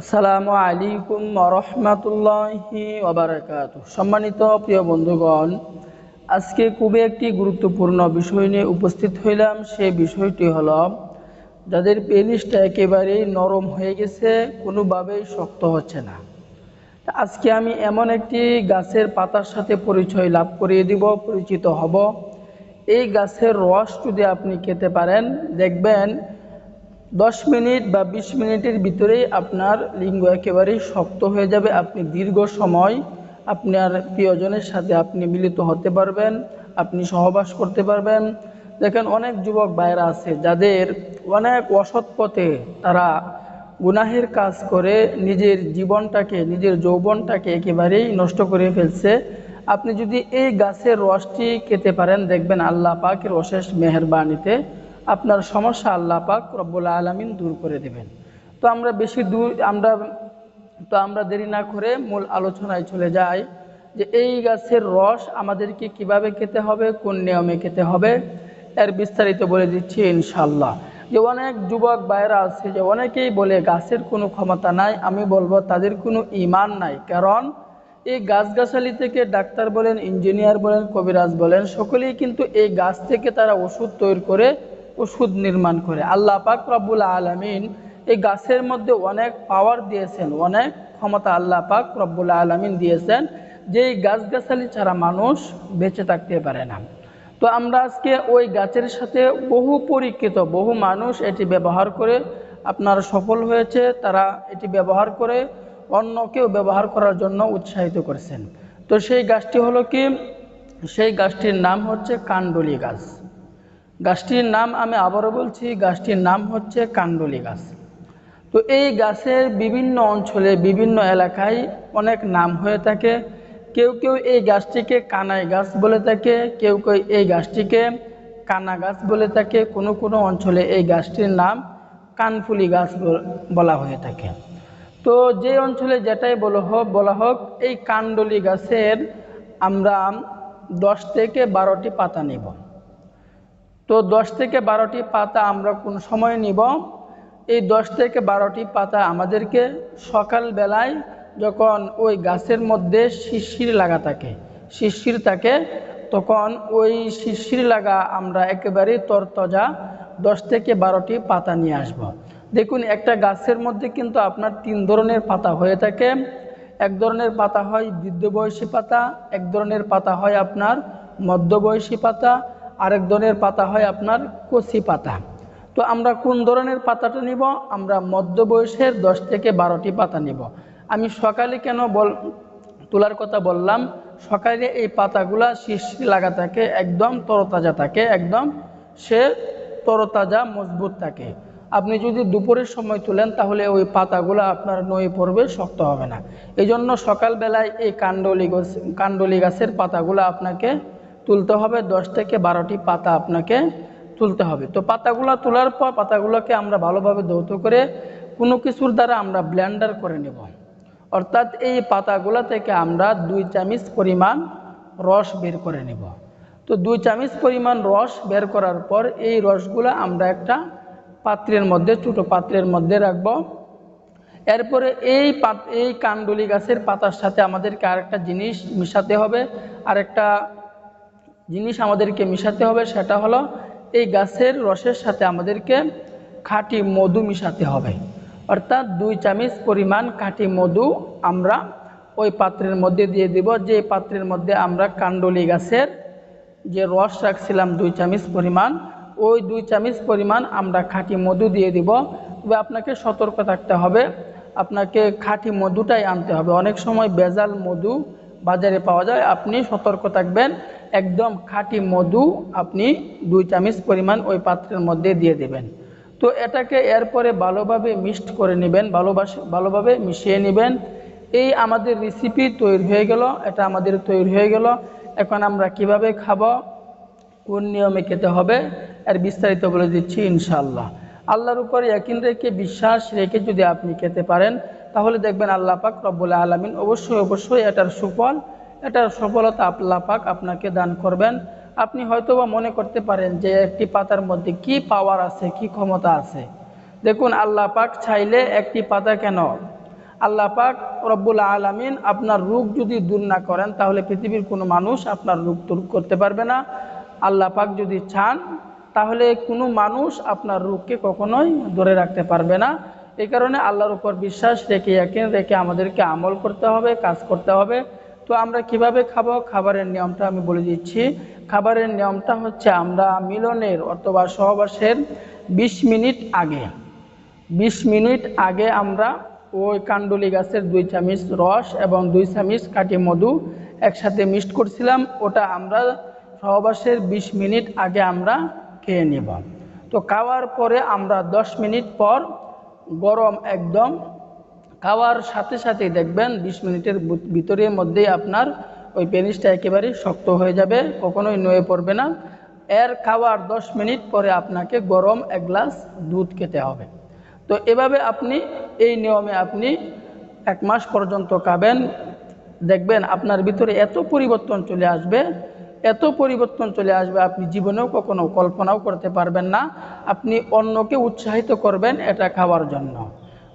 আসসালামু আলাইকুম রহমতুল্লাহি ওবরাকাত সম্মানিত প্রিয় বন্ধুগণ, আজকে খুবই একটি গুরুত্বপূর্ণ বিষয় নিয়ে উপস্থিত হইলাম। সে বিষয়টি হলো, যাদের পেনিসটা একেবারেই নরম হয়ে গেছে, কোনোভাবেই শক্ত হচ্ছে না। আজকে আমি এমন একটি গাছের পাতার সাথে পরিচয় লাভ করিয়ে দিব, পরিচিত হব। এই গাছের রস যদি আপনি খেতে পারেন, দেখবেন দশ মিনিট বা বিশ মিনিটের ভিতরেই আপনার লিঙ্গ একেবারেই শক্ত হয়ে যাবে। আপনি দীর্ঘ সময় আপনার প্রিয়জনের সাথে আপনি মিলিত হতে পারবেন, আপনি সহবাস করতে পারবেন। দেখেন অনেক যুবক ভাইরা আছে, যাদের অনেক অসৎ পথে তারা গুনাহের কাজ করে নিজের জীবনটাকে, নিজের যৌবনটাকে একেবারেই নষ্ট করে ফেলছে। আপনি যদি এই গাছের রসটি খেতে পারেন, দেখবেন আল্লাহ পাকের অশেষ মেহরবানিতে আপনার সমস্যা আল্লাহ পাক রব্বুল আলমিন দূর করে দেবেন। তো আমরা বেশি দূর, আমরা, তো আমরা দেরি না করে মূল আলোচনায় চলে যাই যে এই গাছের রস আমাদেরকে কীভাবে খেতে হবে, কোন নিয়মে খেতে হবে, এর বিস্তারিত বলে দিচ্ছি ইনশাল্লাহ যে অনেক যুবক বাইরা আছে, যে অনেকেই বলে গাছের কোনো ক্ষমতা নাই, আমি বলব তাদের কোনো ইমান নাই। কারণ এই গাছগাছালি থেকে ডাক্তার বলেন, ইঞ্জিনিয়ার বলেন, কবিরাজ বলেন, সকলেই কিন্তু এই গাছ থেকে তারা ওষুধ তৈরি করে ওষুধ নির্মাণ করে। আল্লাহ পাক রব্বুল আলমিন এই গাছের মধ্যে অনেক পাওয়ার দিয়েছেন, অনেক ক্ষমতা আল্লাহ পাক রব্বুল আলমিন দিয়েছেন যে এই গাছগাছালি ছাড়া মানুষ বেঁচে থাকতে পারে না। তো আমরা আজকে ওই গাছের সাথে বহু পরীক্ষিত, বহু মানুষ এটি ব্যবহার করে আপনার সফল হয়েছে, তারা এটি ব্যবহার করে অন্যকেও ব্যবহার করার জন্য উৎসাহিত করেছেন। তো সেই গাছটি হলো কি? সেই গাছটির নাম হচ্ছে কাণ্ডলি গাছ। গাছটির নাম আমি আবারও বলছি, গাছটির নাম হচ্ছে কাণ্ডলি গাছ। তো এই গাছের বিভিন্ন অঞ্চলে, বিভিন্ন এলাকায় অনেক নাম হয়ে থাকে। কেউ কেউ এই গাছটিকে কানাই গাছ বলে থাকে, কেউ কেউ এই গাছটিকে কানা গাছ বলে থাকে। কোনো কোনো অঞ্চলে এই গাছটির নাম কানফুলি গাছ বলা হয়ে থাকে। তো যে অঞ্চলে যেটাই বলা হোক বলা হোক, এই কাণ্ডলি গাছের আমরা দশ থেকে বারোটি পাতা নিব। তো দশ থেকে বারোটি পাতা আমরা কোন সময় নিব এই দশ থেকে বারোটি পাতা আমাদেরকে সকাল বেলায় যখন ওই গাছের মধ্যে শিশির লাগা থাকে শিশির থাকে, তখন ওই শিশির লাগা আমরা একেবারেই তরতজা দশ থেকে বারোটি পাতা নিয়ে আসব। দেখুন, একটা গাছের মধ্যে কিন্তু আপনার তিন ধরনের পাতা হয়ে থাকে এক ধরনের পাতা হয় বৃদ্ধ বয়সী পাতা, এক ধরনের পাতা হয় আপনার মধ্যবয়সী পাতা আরেক ধরনের পাতা হয় আপনার কচি পাতা। তো আমরা কোন ধরনের পাতাটা নিব? আমরা মধ্য বয়সের দশ থেকে বারোটি পাতা নিব। আমি সকালে কেন বল, তোলার কথা বললাম, সকালে এই পাতাগুলা শিশি লাগা থাকে, একদম তরতাজা থাকে, একদম সে তরতাজা, মজবুত থাকে। আপনি যদি দুপুরের সময় তুলেন, তাহলে ওই পাতাগুলো আপনার নয়ে পড়বে, শক্ত হবে না। এই জন্য সকালবেলায় এই কাণ্ডলি গাছ, কাণ্ডলি গাছের পাতাগুলো আপনাকে তুলতে হবে, দশ থেকে বারোটি পাতা আপনাকে তুলতে হবে। তো পাতাগুলো তোলার পর পাতাগুলোকে আমরা ভালোভাবে ধৌত করে কোনো কিছুর দ্বারা আমরা ব্লেন্ডার করে নেব। অর্থাৎ এই পাতাগুলো থেকে আমরা দুই চামিচ পরিমাণ রস বের করে নেব। তো দুই চামিচ পরিমাণ রস বের করার পর এই রসগুলো আমরা একটা পাত্রের মধ্যে, ছোটো পাত্রের মধ্যে রাখব। এরপরে এই পাত, এই কাণ্ডলি গাছের পাতার সাথে আমাদেরকে আরেকটা জিনিস মিশাতে হবে, আরেকটা জিনিস আমাদেরকে মিশাতে হবে, সেটা হলো এই গাছের রসের সাথে আমাদেরকে খাঁটি মধু মিশাতে হবে। অর্থাৎ দুই চামিচ পরিমাণ খাঁটি মধু আমরা ওই পাত্রের মধ্যে দিয়ে দিব। যে পাত্রের মধ্যে আমরা কাণ্ডলি গাছের যে রস রাখছিলাম দুই চামিচ পরিমাণ, ওই দুই চামিচ পরিমাণ আমরা খাঁটি মধু দিয়ে দিব। তবে আপনাকে সতর্ক থাকতে হবে। আপনাকে খাঁটি মধুটাই আনতে হবে। অনেক সময় বেজাল মধু বাজারে পাওয়া যায়, আপনি সতর্ক থাকবেন। একদম খাঁটি মধু আপনি দুই চামিচ পরিমাণ ওই পাত্রের মধ্যে দিয়ে দেবেন। তো এটাকে এরপরে ভালোভাবে মিক্সড করে নেবেন, ভালোবাসে, ভালোভাবে মিশিয়ে নেবেন। এই আমাদের রেসিপি তৈরি হয়ে গেল, এটা আমাদের তৈরি হয়ে গেল। এখন আমরা কীভাবে খাব, কোন নিয়মে খেতে হবে, এর বিস্তারিত বলে দিচ্ছি ইনশাল্লাহ আল্লাহর উপরে একিন রেখে, বিশ্বাস রেখে যদি আপনি খেতে পারেন তাহলে দেখবেন আল্লাহ পাক রব্বুল আলমিন অবশ্যই অবশ্যই এটার সুফল, এটার সফলতা আল্লাহ পাক আপনাকে দান করবেন। আপনি হয়তোবা মনে করতে পারেন যে একটি পাতার মধ্যে কি পাওয়ার আছে, কি ক্ষমতা আছে। দেখুন, আল্লাহ পাক চাইলে একটি পাতা কেন? আল্লাহ পাক রব্বুল আলামিন আপনার রোগ যদি দূর না করেন, তাহলে পৃথিবীর কোনো মানুষ আপনার রোগ দূর করতে পারবে না। আল্লাহ পাক যদি চান, তাহলে কোনো মানুষ আপনার রোগকে কখনোই ধরে রাখতে পারবে না। এই কারণে আল্লাহর উপর বিশ্বাস রেখে একেন রেখে আমাদেরকে আমল করতে হবে, কাজ করতে হবে। তো আমরা কীভাবে খাব? খাবারের নিয়মটা আমি বলে দিচ্ছি। খাবারের নিয়মটা হচ্ছে আমরা মিলনের অথবা সহবাসের বিশ মিনিট আগে, বিশ মিনিট আগে আমরা ওই কান্ডলি গাছের দুই চামচ রস এবং দুই চামচ কাটি মধু একসাথে মিক্সড করছিলাম। ওটা আমরা সহবাসের বিশ মিনিট আগে আমরা খেয়ে নেব। তো খাওয়ার পরে আমরা দশ মিনিট পর গরম একদম। খাওয়ার সাথে সাথে দেখবেন বিশ মিনিটের ভি- ভিতরের মধ্যেই আপনার ওই পেনিসটা একেবারে শক্ত হয়ে যাবে, কখনোই নয়ে পড়বে না। এর খাওয়ার দশ মিনিট পরে আপনাকে গরম এক গ্লাস দুধ খেতে হবে। তো এভাবে আপনি, এই নিয়মে আপনি এক মাস পর্যন্ত খাবেন। দেখবেন আপনার ভিতরে এত পরিবর্তন চলে আসবে এত পরিবর্তন চলে আসবে, আপনি জীবনেও কখনো কল্পনাও করতে পারবেন না। আপনি অন্যকে উৎসাহিত করবেন এটা খাওয়ার জন্য।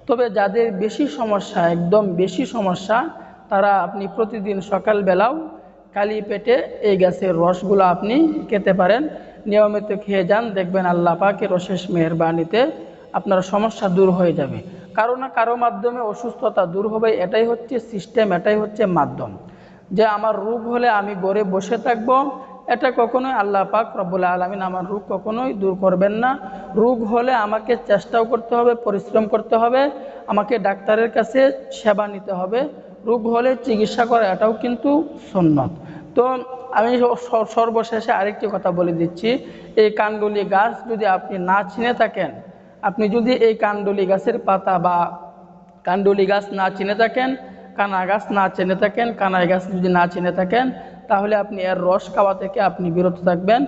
তবে যাদের বেশি সমস্যা, একদম বেশি সমস্যা, তারা আপনি প্রতিদিন সকালবেলাও খালি পেটে এই গাছের রসগুলো আপনি খেতে পারেন। নিয়মিত খেয়ে যান, দেখবেন আল্লাহ পাকের অশেষ মেহরবানিতে আপনার সমস্যা দূর হয়ে যাবে। কারও না কারও মাধ্যমে অসুস্থতা দূর হবে, এটাই হচ্ছে সিস্টেম এটাই হচ্ছে মাধ্যম। যে আমার রোগ হলে আমি গড়ে বসে থাকব, এটা কখনোই আল্লাহ পাক রব্বুল আলমিন আমার রোগ কখনোই দূর করবেন না। রোগ হলে আমাকে চেষ্টাও করতে হবে, পরিশ্রম করতে হবে, আমাকে ডাক্তারের কাছে সেবা নিতে হবে। রোগ হলে চিকিৎসা করা এটাও কিন্তু সন্ন্যত তো আমি সর্বশেষে আরেকটি কথা বলে দিচ্ছি, এই কাণ্ডলি গাছ যদি আপনি না চিনে থাকেন, আপনি যদি এই কাণ্ডলি গাছের পাতা বা কাণ্ডলি গাছ না চিনে থাকেন কানা গাছ না চেনে থাকেন, কানাই গাছ যদি না চিনে থাকেন, তাহলে আপনি এর রস খাওয়া থেকে আপনি বিরত থাকবেন।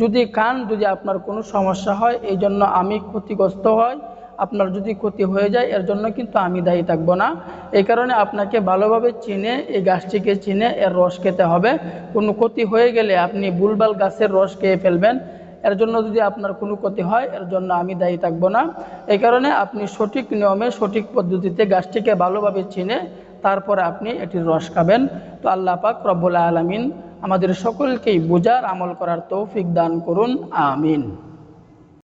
যদি কান যদি আপনার কোনো সমস্যা হয়, এই জন্য আমি ক্ষতিগ্রস্ত হয় আপনার যদি ক্ষতি হয়ে যায়, এর জন্য কিন্তু আমি দায়ী থাকব না। এই কারণে আপনাকে ভালোভাবে চিনে, এই গাছটিকে চিনে, এর রস খেতে হবে। কোনো ক্ষতি হয়ে গেলে আপনি বুলবাল গাছের রস খেয়ে ফেলবেন। এর জন্য যদি আপনার কোনো ক্ষতি হয়, এর জন্য আমি দায়ী থাকব না। এই কারণে আপনি সঠিক নিয়মে, সঠিক পদ্ধতিতে গাছটিকে ভালোভাবে চিনে তারপরে আপনি এটির রস খাবেন। তো আল্লাহ পাক রব্বুল আলমিন আমাদের সকলকেই বোঝার আমল করার তৌফিক দান করুন। আমিন।